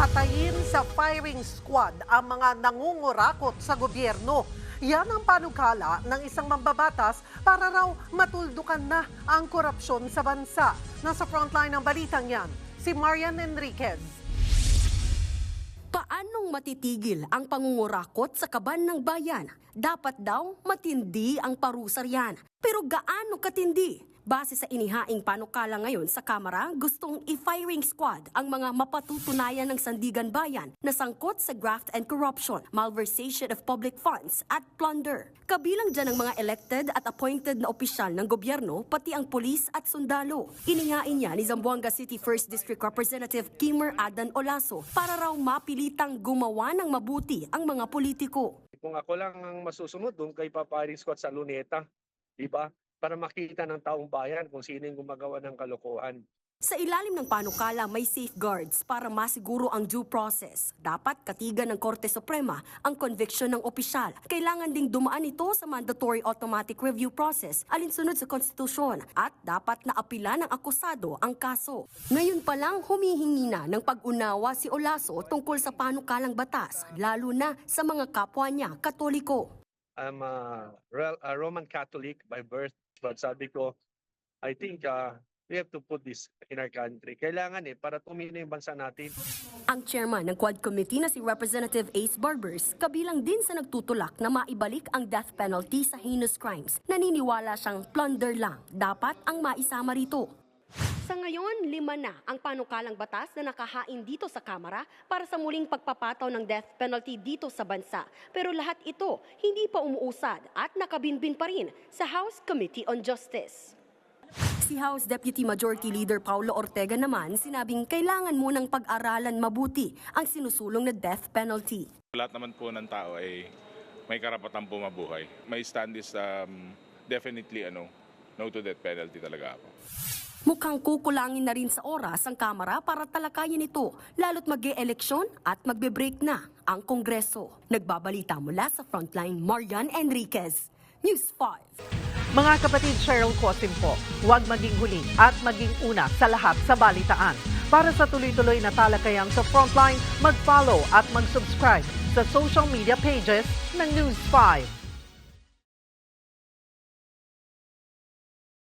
patayin sa firing squad ang mga nangungurakot sa gobyerno. Yan ang panukala ng isang mambabatas para raw matuldukan na ang korupsyon sa bansa. Nasa frontline ng balitang yan, si Marian Enriquez. Paanong matitigil ang pangungurakot sa kaban ng bayan? Dapat daw matindi ang parusa riyan. Pero gaano katindi? Base sa inihaing panukala ngayon sa Kamara, gustong i-firing squad ang mga mapatutunayan ng Sandigan Bayan na sangkot sa graft and corruption, malversation of public funds at plunder. Kabilang dyan ang mga elected at appointed na opisyal ng gobyerno, pati ang pulis at sundalo. Inihain niya ni Zamboanga City 1st District Representative Kimmer Adan Olaso para raw mapilitang gumawa ng mabuti ang mga politiko. Kung ako lang ang masusunod doon kay Paparing Squad sa Luneta, di ba? Para makita ng taong bayan kung sino yung gumagawa ng kalokohan. Sa ilalim ng panukala, may safeguards para masiguro ang due process. Dapat katigan ng Korte Suprema ang conviction ng opisyal. Kailangan ding dumaan ito sa mandatory automatic review process alinsunod sa konstitusyon at dapat na apila ng akusado ang kaso. Ngayon pa lang humihingi na ng pag-unawa si Olaso tungkol sa panukalang batas, lalo na sa mga kapwa niya katoliko. I'm a, a Roman Catholic by birth, but sabi ko, I think uh, we have to put this in our country. Kailangan eh, para tumino yung bansa natin. Ang chairman ng Quad Committee na si Representative Ace Barbers, kabilang din sa nagtutulak na maibalik ang death penalty sa heinous crimes. Naniniwala siyang plunder lang. Dapat ang maisama rito. Sa ngayon, lima na ang panukalang batas na nakahain dito sa Kamara para sa muling pagpapataw ng death penalty dito sa bansa. Pero lahat ito hindi pa umuusad at nakabinbin pa rin sa House Committee on Justice. Si House Deputy Majority Leader Paulo Ortega naman sinabing kailangan munang pag-aralan mabuti ang sinusulong na death penalty. Lahat naman po ng tao ay may karapatang bumabuhay. My stand is um, definitely ano, no to death penalty talaga ako. Mukhang kukulangin na rin sa oras ang Kamara para talakayin ito, lalo't mag eleksyon at magbe-break na ang Kongreso. Nagbabalita mula sa Frontline, Marian Enriquez, News 5. Mga kapatid Cheryl Cosim po, huwag maging huli at maging una sa lahat sa balitaan. Para sa tuloy-tuloy na talakayan sa Frontline, mag-follow at mag-subscribe sa social media pages ng News 5.